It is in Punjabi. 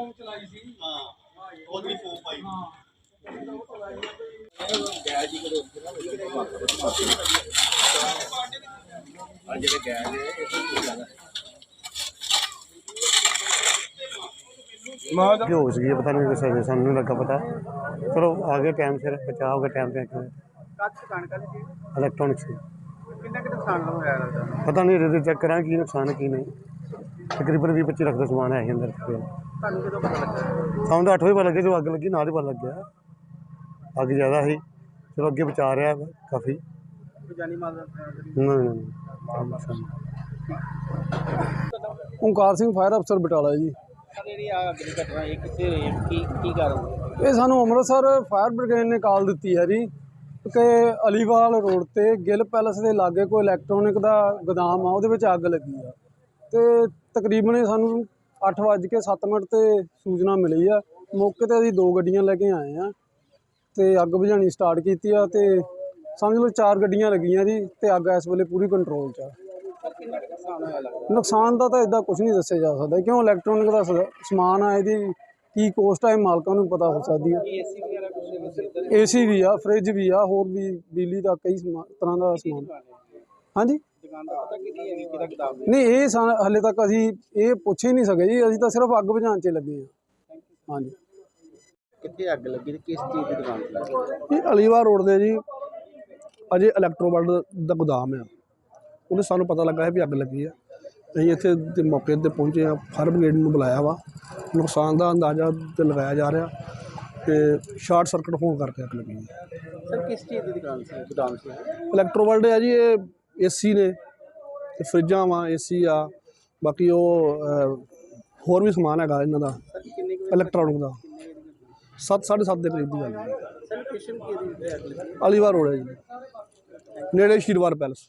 ਫੋਮ ਚਲਾਈ ਸੀ ਹਾਂ ਉਹਦੀ ਫੋਮ हो सकी पता नहीं कुछ सू लगा पता चलो आ गया टाइम सिर बचा हो गया टाइम पे इलेक्ट्रॉनिक्स पता नहीं चेक करा कि नुकसान है कि नहीं तकरीबन भी पच्ची लख का समान है अंदर ਤੁਹਾਨੂੰ ਕਿਦੋਂ ਪਤਾ ਲੱਗਾ? ਸਾਨੂੰ ਤਾਂ 8 ਵਜੇ ਪਤਾ ਲੱਗਿਆ ਜਦੋਂ ਅੱਗ ਲੱਗੀ ਨਾਲ ਹੀ ਪਤਾ ਲੱਗਿਆ। ਅੱਗ ਜ਼ਿਆਦਾ ਸੀ। ਚਲੋ ਅੱਗੇ ਬਚਾ ਰਿਹਾ ਵਾ ਕਾਫੀ। ਕੋਈ ਜਾਨੀ ਮਾਲ ਦਾ ਨਹੀਂ ਨਹੀਂ, ਨਹੀਂ ਓਂਕਾਰ ਸਿੰਘ ਫਾਇਰ ਅਫਸਰ ਬਟਾਲਾ ਜੀ। ਸਰ ਜਿਹੜੀ ਆ ਅੱਗ ਦੀ ਘਟਨਾ ਇਹ ਕਿੱਥੇ ਹੋਈ ਹੈ? ਕੀ ਕੀ ਕਾਰਨ ਇਹ ਸਾਨੂੰ ਅੰਮ੍ਰਿਤਸਰ ਫਾਇਰ ਬ੍ਰਿਗੇਡ ਨੇ ਕਾਲ ਦਿੱਤੀ ਹੈ ਜੀ ਕਿ ਅਲੀਵਾਲ ਰੋਡ ਤੇ ਗਿੱਲ ਪੈਲਸ ਦੇ ਲਾਗੇ ਕੋਈ ਇਲੈਕਟ੍ਰੋਨਿਕ ਦਾ ਗੋਦਾਮ ਆ ਉਹਦੇ ਵਿੱਚ ਅੱਗ ਲੱਗੀ ਆ। ਤੇ ਤਕਰੀਬਨ ਇਹ ਸਾਨੂੰ 8:07 ਮਿੰਟ ਤੇ ਸੂਚਨਾ ਮਿਲੀ ਆ। ਮੌਕੇ ਤੇ ਅਸੀਂ ਦੋ ਗੱਡੀਆਂ ਲੈ ਕੇ ਆਏ ਆ ਤੇ ਅੱਗ ਬੁਝਾਉਣੀ ਸਟਾਰਟ ਕੀਤੀ ਆ ਤੇ ਸਮਝ ਲਓ ਚਾਰ ਗੱਡੀਆਂ ਲੱਗੀਆਂ ਜੀ ਤੇ ਅੱਗ ਇਸ ਵੇਲੇ ਪੂਰੀ ਕੰਟਰੋਲ 'ਚ ਆ। ਨੁਕਸਾਨ ਦਾ ਤਾਂ ਇਦਾਂ ਕੁਝ ਨਹੀਂ ਦੱਸਿਆ ਜਾ ਸਕਦਾ। ਕਿਉਂ ਇਲੈਕਟ੍ਰੋਨਿਕ ਦਾ ਸ- ਸਮਾਨ ਆ ਇਹਦੀ, ਕੀ ਕੋਸਟ ਆ ਇਹ ਮਾਲਕਾਂ ਨੂੰ ਪਤਾ ਹੋ ਸਕਦੀ ਹੈ ਏਸੀ ਵਗੈਰਾ ਵੀ ਆ ਫ੍ਰਿਜ ਵੀ ਆ, ਹੋਰ ਵੀ ਬਿਜਲੀ ਦਾ ਕਈ ਸਮਾ- ਤਰ੍ਹਾਂ ਦਾ ਸਮਾਨ। ਹਾਂਜੀ? ਦੁਕਾਨ ਦਾ ਪਤਾ ਕਿਹਦੀ ਹੈਗੀ ਕਿਹਦਾ ਕਿਤਾਬ ਨਹੀਂ ਇਹ ਸਾ- ਹਲੇ ਤੱਕ ਅਸੀਂ ਇਹ ਪੁੱਛ ਹੀ ਨਹੀਂ ਸਕੇ ਜੀ ਅਸੀਂ ਤਾਂ ਸਿਰਫ ਅੱਗ ਬੁਝਾਉਣ 'ਚ ਲੱਗੇ ਹਾਂ। ਹਾਂਜੀ। ਕਿੱਥੇ ਅੱਗ ਲੱਗੀ ਤੇ ਕਿਸ ਚੀਜ਼ ਦੀ ਦੁਕਾਨ ਤੇ ਲੱਗੀ? ਇਹ ਅਲੀਵਾਰ ਰੋਡ ਦੇ ਜੀ ਅਜੇ ਇਲੈਕਟ੍ਰੋਵਰਲਡ ਦਾ ਗੋਦਾਮ ਆ। ਉਹਨੇ ਸਾਨੂੰ ਪਤਾ ਲੱਗਾ ਹੈ ਵੀ ਅੱਗ ਲੱਗੀ ਆ। ਅਸੀਂ ਇੱਥੇ ਦੇ ਮੌਕੇ ਤੇ ਪਹੁੰਚੇ ਆ ਫਾਇਰ ਬ੍ਰਿਗੇਡ ਨੂੰ ਬੁਲਾਇਆ ਵਾ। ਨੁਕਸਾਨ ਦਾ ਅੰਦਾਜ਼ਾ ਤੇ ਲਗਾਇਆ ਜਾ ਰਿਹਾ ਤੇ ਸ਼ਾਰਟ ਸਰਕਟ ਹੋਣ ਕਰਕੇ ਅੱਗ ਲੱਗੀ ਹੈ। ਸਰ ਕਿਸ ਚੀਜ਼ ਦੀ ਦੁਕਾਨ ਸੀ? ਗੋਦਾਮ ਸੀ। ਇਲੈਕਟ੍ਰੋਵਰਲਡ ਹੈ ਜੀ ਇਹ ਏਸੀ ਨੇ ਤੇ ਫਰਿੱਜਾਂ ਵਾ ਏਸੀ ਆ। ਬਾਕੀ ਉਹ ਅਹ, ਹੋਰ ਵੀ ਸਮਾਨ ਹੈਗਾ ਇਹਨਾਂ ਦਾ ਇਲੈਕਟ੍ਰੋਨਿਕ ਦਾ। 7 7.5 ਦੇ ਕਰੀਬ ਦੀ ਗੱਲ ਹੈ। ਅਲੀਵਾਰ ਰੋਡ ਹੈ ਜੀ। ਨੇੜੇ ਸ਼ੀਰਵਾਰ ਪੈਲਸ।